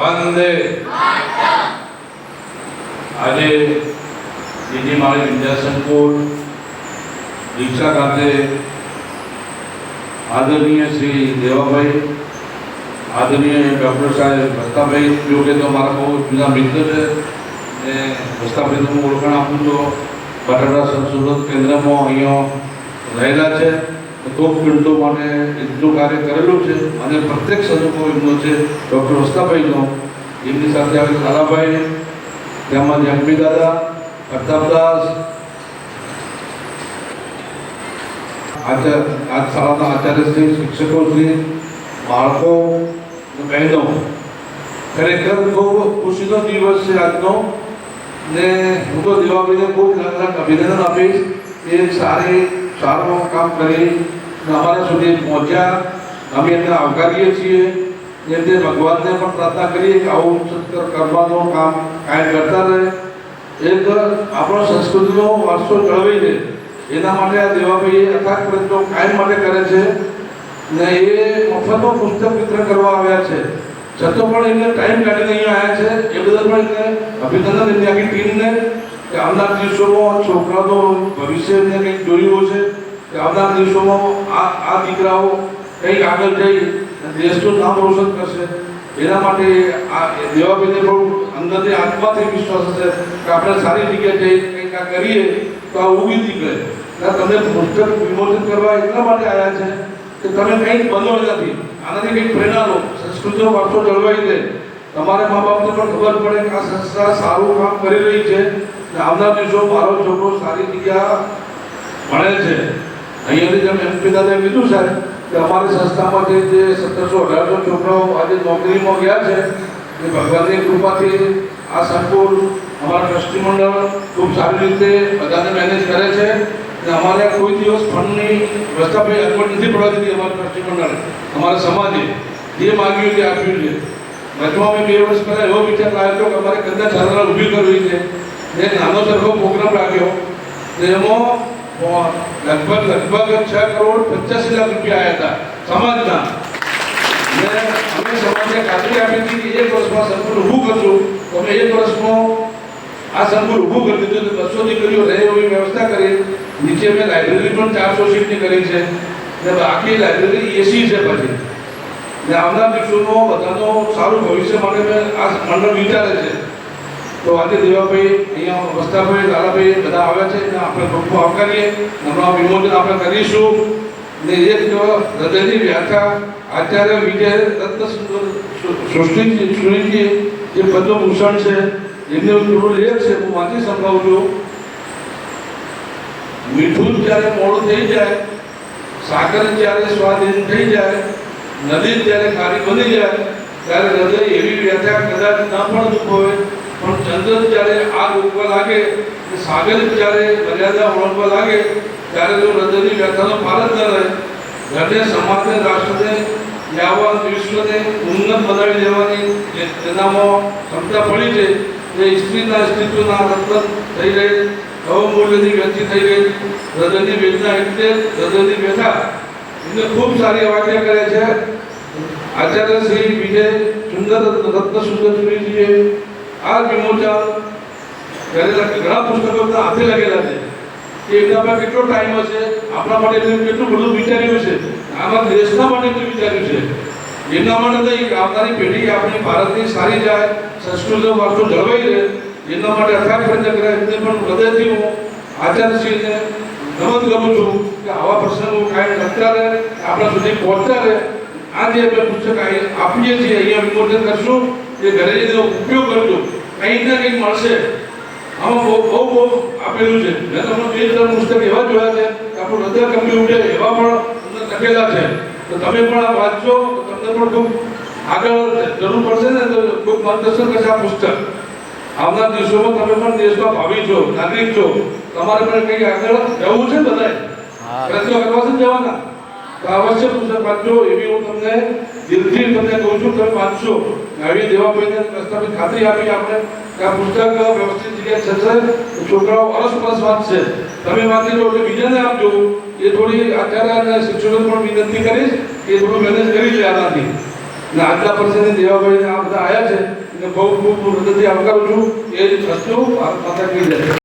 વંદે આજે બીજી મારી વિદ્યાસંકુલ દીક્ષા ખાતે આદરણીય શ્રી દેવાભાઈ, આદરણીય ડૉક્ટર સાહેબ ભસ્તાભાઈ જો કે તો મારા બહુ જુદા મિત્ર છે, ને ભસ્તાભાઈ હું ઓળખાણ આપું તો બટાટા સંશોધન કેન્દ્રમાં અહીંયા રહેલા છે. ખૂબ ખેડૂતો માટે એટલું કાર્ય કરેલું છે, અને પ્રત્યક્ષ અનુભવ એમનો છે, ડૉક્ટર વસ્તાભાઈનો એમની સાથે આવે લાલાભાઈ તેમજ એમપી દાદા પ્રતાપદાસ આચાર્ય આજ શાળાના આચાર્યશ્રી, શિક્ષકોશ્રી, બાળકો બહેનો. ખરેખર ખૂબ ખુશીનો દિવસ છે આજનો, ને હું તો દિવાળીને ખૂબ અભિનંદન આપીશ. એ સારી સારું કામ કરી અમારા સુધી પહોંચ્યા. અમે એમને આવકારીએ છીએ. ને તે ભગવાનને પણ પ્રાર્થના કરીએ કે આવું સત્કર કરવાનું કામ કાયમ કરતા રહે. એક આપણો સંસ્કૃતિનો વારસો જળવાઈ રહે એના માટે આ દેવાભાઈએ અથાગ પ્રયત્નો કાયમ માટે કરે છે ને એ મફતમાં પુસ્તક વિતરણ કરવા આવ્યા છે. છતાં પણ એમને ટાઈમ કાઢીને અહીંયા આવ્યા છે. એ બદલ પણ એમને અભિનંદન એમની આખી ટીમને. કે આવનાર દિવસોમાં છોકરાનું ભવિષ્યને કંઈક જોયું છે કે આવનાર દિવસોમાં આ આ દીકરાઓ કંઈક આગળ જઈ દેશનું નામ રોશન કરશે? એના માટે આ દેવાબેને પણ અંદરથી આત્માથી વિશ્વાસ હશે કે આપણે સારી જગ્યાએ જઈ કંઈક આ કરીએ તો આ ઉગી નીકળે. એટલે તમે પુસ્તક વિમોચન કરવા એટલા માટે આવ્યા છે કે તમે કંઈક બનો નથી. આનાથી કંઈક પ્રેરણા લો. સંસ્કૃતિનો વારસો જળવાઈ દે તમારે મા બાપને પણ ખબર પડે કે આ સંસ્થા સારું કામ કરી રહી છે. અને આવનાર દિવસો મારો છોકરો સારી જગ્યા ભણે છે, અહીંયાથી જેમ એમપી દાદાએ કીધું સાહેબ કે અમારી સંસ્થામાંથી જે સત્તરસો અઢારસો છોકરાઓ આજે નોકરીમાં ગયા છે, એ ભગવાનની કૃપાથી આ સંકુલ, અમારા ટ્રસ્ટી મંડળ ખૂબ સારી રીતે બધાને મેનેજ કરે છે અને અમારે કોઈ દિવસ ફંડની વ્યવસ્થા ભાઈ અગવડ નથી પડવા દીધી અમારા ટ્રસ્ટી મંડળે. અમારા સમાજે જે માગ્યું તે આપ્યું છે. વચમાં અમે બે વર્ષ પહેલાં એવો વિચાર લાવ્યો કે અમારે કદાચ ચાલના ઊભી કરવી છે. ને નાનો સરખો પ્રોગ્રામ રાખ્યો. એમાં લગભગ લગભગ છ કરોડ પચાસી લાખ રૂપિયા આવ્યા હતા સમાજના. અમે સમાજને ખાતરી આપી હતી કે એક વર્ષમાં સંકુલ ઊભું કરશું તો અમે એક વર્ષમાં આ સંકુલ ઊભું કરી દીધું તો બસો દીકરીઓ રહે એવી વ્યવસ્થા કરી. નીચે મેં લાઇબ્રેરી પણ ચારસો સીટની કરી છે. ને બાકી લાઇબ્રેરી એસી છે પછી. ને આવનાર દિવસોમાં બધાનો સારું ભવિષ્ય માટે મેં આ મંડળ વિચારે છે. તો આજે દેવાભાઈ અહીંયા વસ્તાભાઈ, લાલાભાઈ બધા આવ્યા છે ને આપણે ખૂબ આવકારીએ હમણાં વિમોચન આપણે કરીશું. ને એક હૃદયની વ્યાખ્યા આચાર્ય વિજય રત્ન સુંદર સૃષ્ટિ સુનીજી જે પદ્મભૂષણ છે, એમને થોડું લેખ છે, હું વાંચી સંભળાવું છું. મીઠું જ્યારે મોડું થઈ જાય સાકર જ્યારે સ્વાધીન થઈ જાય, નદી જ્યારે ખારી બની જાય, ત્યારે હૃદય એવી વ્યાખ્યા કદાચ ન પણ દુખોવે પણ ચંદ્ર જ્યારે આગ ઉગવા લાગે સાગર જ્યારે મર્યાદા ઓળખવા લાગે, ત્યારે જો હૃદયની વ્યથાનો પાર જ ન રહે. ઘરને સમાજને, રાષ્ટ્રને, યાવન, વિશ્વને ઉન્નત બનાવી દેવાની જે તેનામાં ક્ષમતા પડી છે એ સ્ત્રીના અસ્તિત્વના રત્ન થઈ રહે, અવમૂલ્યની વ્યક્તિ થઈ ગઈ હૃદયની વેદના એટલે હૃદયની વ્યથા. એમને ખૂબ સારી વાક્ય કરે છે. આચાર્ય શ્રી વિજય સુંદર રત્ન સુંદર સુરીજીએ આ વિમોચન કરેલા ઘણા પુસ્તકો હાથે લાગેલા છે. કે એમના પાસે કેટલો ટાઈમ હશે? આપણા માટે એમને કેટલું બધું વિચાર્યું છે આમાં દેશના માટે એટલું વિચાર્યું છે. એમના માટે નહીં એક આવનારી પેઢી આપણી ભારતની સારી જાય સંસ્કૃતિનો વારસો જળવાઈ રહે, એમના માટે અથાગ પ્રયત્ન કર્યા એમને પણ હૃદયથી હું આચાર્યશ્રીને નમન કરું છું કે આવા પ્રસંગો કાયમ અત્યારે રહે, આપણા સુધી પહોંચતા રહે. આ જે આપણે પુસ્તક આપીએ છીએ, અહીંયા વિમોચન કરશું. એ ઘરે જઈને ઉપયોગ કરજો. કંઈક ને કંઈક મળશે. આમાં બહુ બહુ બહુ આપેલું છે. મેં તમને બે ત્રણ પુસ્તક એવા જોયા છે આપણું હૃદય કંપની ઉઠે એવા પણ તમને લખેલા છે. તો તમે પણ આ વાંચજો તો તમને પણ ખૂબ આગળ જરૂર પડશે ને તો ખૂબ માર્ગદર્શન કરશે આ પુસ્તક. આવનાર દિવસોમાં તમે પણ દેશમાં ભાવી છો નાગરિક છો. તમારે પણ કંઈક આગળ જવું છે ને બધાએ પ્રયત્નો કરવા છે જવાના? તો અવશ્ય પુસ્તક વાંચજો એવી હું તમને દિલથી તમને કહું છું, તમે વાંચશો આવી દેવાભાઈને પ્રસ્તાવિત ખાતરી આપી આપણે. આ પુસ્તક વ્યવસ્થિત જગ્યાએ થશે છોકરાઓ અરસ પરસ વાંચશે. તમે વાંચી લો એટલે બીજાને આપજો એ થોડી અત્યારે અને શિક્ષકો પણ વિનંતી કરીશ કે થોડું મેનેજ કરી લે આનાથી. અને આજના પ્રસંગે દેવાભાઈ આ બધા આવ્યા છે. એને બહુ ખૂબ હૃદયથી આવકારું છું. એ જ વસ્તુ માતા કહી જય